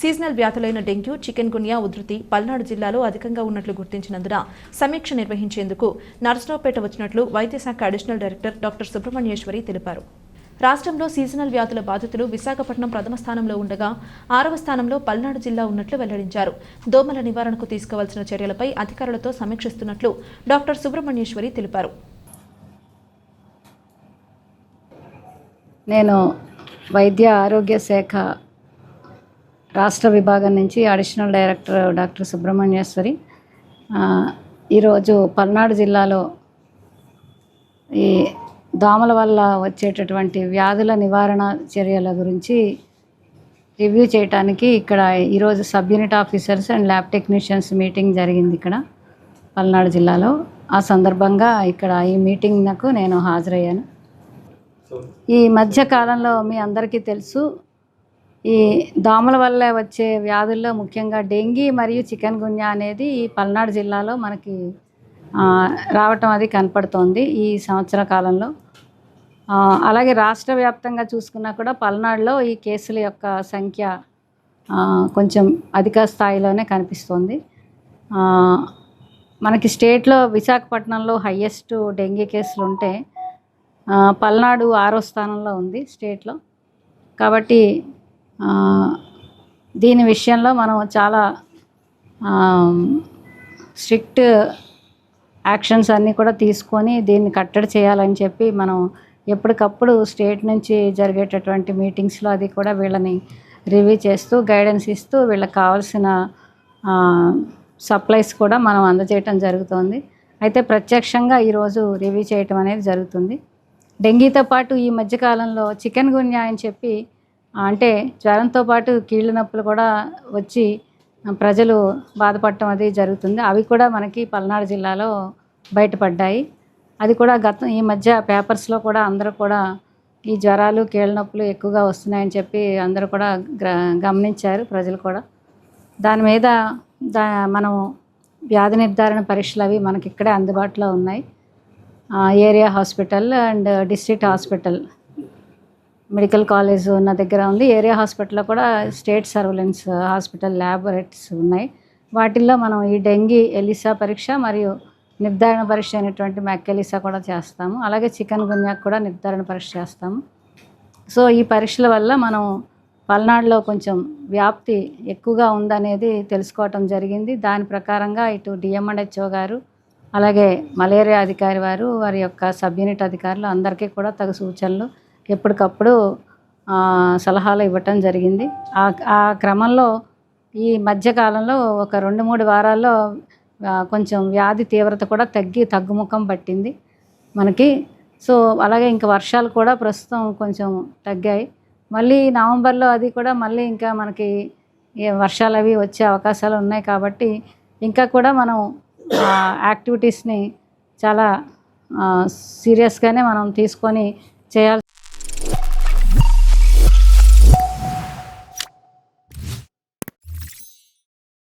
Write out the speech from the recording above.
Seasonal వ్యాధులైన dengue chikungunya ఉధృతి పల్నాడు జిల్లాలో అధికంగా ఉన్నట్లు గుర్తించినందున సమీక్ష నిర్వహించేందుకు నర్సరావుపేట వచ్చినట్లు వైద్యశాఖ అడిషనల్ డైరెక్టర్ డాక్టర్ సుబ్రహ్మణ్యేశ్వరి తెలిపారు. రాష్ట్రంలో సీజనల్ వ్యాధుల బాధితులు విశాఖపట్నం ప్రథమ స్థానంలో ఉండగా ఆరవ స్థానంలో పల్నాడు జిల్లా ఉన్నట్లు వెల్లడించారు. దోమల నివారణకు తీసుకోవాల్సిన చర్యలపై అధికారులతో సమీక్షిస్తున్నట్లు డాక్టర్ సుబ్రహ్మణ్యేశ్వరి తెలిపారు. నేను వైద్య ఆరోగ్య శాఖ రాష్ట్ర విభాగం నుంచి అడిషనల్ డైరెక్టర్ డాక్టర్ సుబ్రహ్మణ్యేశ్వరి ఈరోజు పల్నాడు జిల్లాలో ఈ దోమల వల్ల వచ్చేటటువంటి వ్యాధుల నివారణ చర్యల గురించి రివ్యూ చేయడానికి ఇక్కడ ఈరోజు sub unit officers and lab technicians meeting జరిగింది ఇక్కడ పల్నాడు జిల్లాలో. ఆ సందర్భంగా ఇక్కడ ఈ మీటింగ్ నాకు నేను హాజరయ్యాను. ఈ మధ్య కాలంలో మీ అందరికీ తెలుసు ఈ దోమల వల్ల వచ్చే వ్యాధుల్లో ముఖ్యంగా డెంగీ మరియు చికెన్ గున్యా అనేది ఈ పల్నాడు జిల్లాలో మనకి రావటం అది కనపడుతోంది ఈ సంవత్సర కాలంలో. అలాగే రాష్ట్ర వ్యాప్తంగా చూసుకున్నా కూడా పల్నాడులో ఈ కేసుల యొక్క సంఖ్య కొంచెం అధిక స్థాయిలోనే కనిపిస్తోంది. మనకి స్టేట్లో విశాఖపట్నంలో హయ్యెస్ట్ డెంగీ కేసులు ఉంటే పల్నాడు ఆరో స్థానంలో ఉంది స్టేట్లో. కాబట్టి దీని విషయంలో మనం చాలా స్ట్రిక్ట్ యాక్షన్స్ అన్నీ కూడా తీసుకొని దీన్ని కట్టడి చేయాలని చెప్పి మనం ఎప్పటికప్పుడు స్టేట్ నుంచి జరిగేటటువంటి మీటింగ్స్లో అది కూడా వీళ్ళని రివ్యూ చేస్తూ గైడెన్స్ ఇస్తూ వీళ్ళకి కావాల్సిన సప్లైస్ కూడా మనం అందజేయటం జరుగుతోంది. అయితే ప్రత్యక్షంగా ఈరోజు రివ్యూ చేయటం అనేది జరుగుతుంది. డెంగీతో పాటు ఈ మధ్యకాలంలో చికెన్ గున్యా అని చెప్పి అంటే జ్వరంతో పాటు కీళ్ళ నొప్పులు కూడా వచ్చి ప్రజలు బాధపడటం అది జరుగుతుంది. అవి కూడా మనకి పల్నాడు జిల్లాలో బయటపడ్డాయి. అది కూడా గత ఈ మధ్య పేపర్స్లో కూడా అందరూ కూడా ఈ జ్వరాలు కీళ్ళ నొప్పులు ఎక్కువగా వస్తున్నాయని చెప్పి అందరూ కూడా గమనించారు ప్రజలు కూడా. దాని మీద దా మనం వ్యాధి నిర్ధారణ పరీక్షలు అవి మనకి ఇక్కడే అందుబాటులో ఉన్నాయి. Area hospital and district hospital. Medical college ఉన్న దగ్గర ఉంది. ఏరియా హాస్పిటల్లో కూడా స్టేట్ సర్వలెన్స్ హాస్పిటల్ ల్యాబొరేటరీస్ ఉన్నాయి. వాటిల్లో మనం ఈ డెంగీ ఎలిసా పరీక్ష మరియు నిర్ధారణ పరీక్ష అయినటువంటి మ్యాకెలిసా కూడా చేస్తాము. అలాగే చికెన్ గున్యాకు కూడా నిర్ధారణ పరీక్ష చేస్తాము. సో ఈ పరీక్షల వల్ల మనం పల్నాడులో కొంచెం వ్యాప్తి ఎక్కువగా ఉందనేది తెలుసుకోవటం జరిగింది. దాని ప్రకారంగా ఇటు డిఎంఎండ్హెచ్ఓ గారు అలాగే మలేరియా అధికారి వారు వారి యొక్క సబ్ యూనిట్ అధికారులు అందరికీ కూడా తగు సూచనలు ఎప్పటికప్పుడు సలహాలు ఇవ్వటం జరిగింది. ఆ ఆ క్రమంలో ఈ మధ్యకాలంలో ఒక రెండు మూడు వారాల్లో కొంచెం వ్యాధి తీవ్రత కూడా తగ్గి తగ్గుముఖం పట్టింది మనకి. సో అలాగే ఇంకా వర్షాలు కూడా ప్రస్తుతం కొంచెం తగ్గాయి. మళ్ళీ నవంబర్లో అది కూడా మళ్ళీ ఇంకా మనకి వర్షాలు అవి వచ్చే అవకాశాలు ఉన్నాయి కాబట్టి ఇంకా కూడా మనం యాక్టివిటీస్ని చాలా సీరియస్గానే మనం తీసుకొని చేయాల్సి